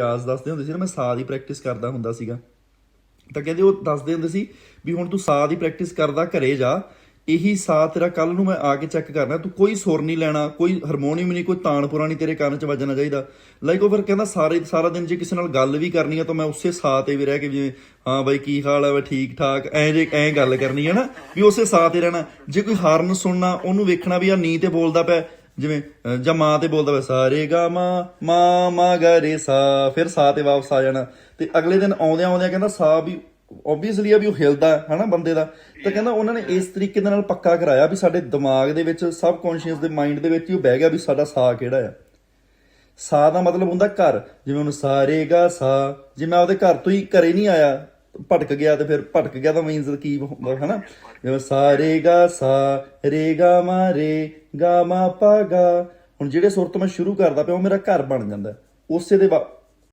ਰਿਆਜ਼ ਦੱਸਦੇ ਹੁੰਦੇ ਸੀ ਨਾ, ਮੈਂ ਸਾਹ ਦੀ ਪ੍ਰੈਕਟਿਸ ਕਰਦਾ ਹੁੰਦਾ ਸੀਗਾ। ਤਾਂ ਕਹਿੰਦੇ ਉਹ ਦੱਸਦੇ ਹੁੰਦੇ ਸੀ ਵੀ ਹੁਣ ਤੂੰ ਸਾਹ ਦੀ ਪ੍ਰੈਕਟਿਸ ਕਰਦਾ, ਘਰੇ ਜਾ। ਇਹੀ ਸਾਹ ਤੇਰਾ ਕੱਲ ਨੂੰ ਮੈਂ ਆ ਕੇ ਚੈੱਕ ਕਰਨਾ। ਤੂੰ ਕੋਈ ਸੁਰ ਨਹੀਂ ਲੈਣਾ, ਕੋਈ ਹਾਰਮੋਨੀਅਮ ਨਹੀਂ, ਕੋਈ ਤਾਨਪੁਰਾ ਨਹੀਂ ਤੇਰੇ ਕੰਨ 'ਚ ਵੱਜਣਾ ਚਾਹੀਦਾ। ਲਾਈਕ ਉਹ ਫਿਰ ਕਹਿੰਦਾ ਸਾਰੇ, ਸਾਰਾ ਦਿਨ ਜੇ ਕਿਸੇ ਨਾਲ ਗੱਲ ਵੀ ਕਰਨੀ ਆ ਤਾਂ ਮੈਂ ਉਸੇ ਸਾਹ ਤੇ ਵੀ ਰਹਿ ਕੇ ਜਿਵੇਂ, ਹਾਂ ਬਾਈ ਕੀ ਹਾਲ ਹੈ ਵਾ ਠੀਕ ਠਾਕ, ਐ ਜੇ, ਐ ਗੱਲ ਕਰਨੀ ਹੈ ਨਾ, ਵੀ ਉਸੇ ਸਾਹ ਤੇ ਰਹਿਣਾ। ਜੇ ਕੋਈ ਹਾਰਨ ਸੁਣਨਾ, ਉਹਨੂੰ ਵੇਖਣਾ ਵੀ ਆ ਨੀ ਤੇ ਬੋਲਦਾ ਪਿਆ ਜਿਵੇਂ ਜਾਂ ਮਾਂ ਤੇ ਬੋਲਦਾ ਵਾ, ਸਾਰੇ ਗਾ ਮਾ ਮਾ ਮਾ ਗਾ ਰੇ ਸਾ। ਫਿਰ ਸਾ ਤੇ ਵਾਪਸ ਆ ਜਾਣਾ। ਤੇ ਅਗਲੇ ਦਿਨ ਆਉਂਦਿਆਂ ਆਉਂਦਿਆਂ ਕਹਿੰਦਾ ਸਾ ਵੀ ਆਬਵੀਅਸਲੀ ਆ ਵੀ ਉਹ ਹਿਲਦਾ ਹੈ ਹਨਾ, ਬੰਦੇ ਦਾ। ਤਾਂ ਕਹਿੰਦਾ ਉਹਨਾਂ ਨੇ ਇਸ ਤਰੀਕੇ ਦੇ ਨਾਲ ਪੱਕਾ ਕਰਾਇਆ ਵੀ ਸਾਡੇ ਦਿਮਾਗ ਦੇ ਵਿੱਚ ਸਬ ਕੌਨਸ਼ੀਅਸ ਦੇ ਮਾਈਂਡ ਦੇ ਵਿੱਚ ਹੀ ਉਹ ਬਹਿ ਗਿਆ ਵੀ ਸਾਡਾ ਸਾ ਕਿਹੜਾ ਆ। ਸਾ ਦਾ ਮਤਲਬ ਹੁੰਦਾ ਘਰ। ਜਿਵੇਂ ਹੁਣ ਸਾਰੇ ਗਾ ਸਾ, ਜੇ ਮੈਂ ਉਹਦੇ ਘਰ ਤੋਂ ਹੀ ਘਰੇ ਨਹੀਂ ਆਇਆ, ਭਟਕ ਗਿਆ ਤੇ ਫਿਰ ਭਟਕ ਗਿਆ ਤਾਂ ਮੀਨਸ ਕੀ ਹੁੰਦਾ, ਹਨਾ? ਜਿਵੇਂ ਸਾਰੇ ਗਾ ਸਾ, ਰੇ ਗਾ ਮਾ ਰੇ ਗਾ ਮਾ ਪਾ ਗਾ। ਹੁਣ ਜਿਹੜੇ ਸੁਰਤ ਮੈਂ ਸ਼ੁਰੂ ਕਰਦਾ ਪਿਆ, ਉਹ ਮੇਰਾ ਘਰ ਬਣ ਜਾਂਦਾ। ਉਸੇ ਦੇ ਵਾ-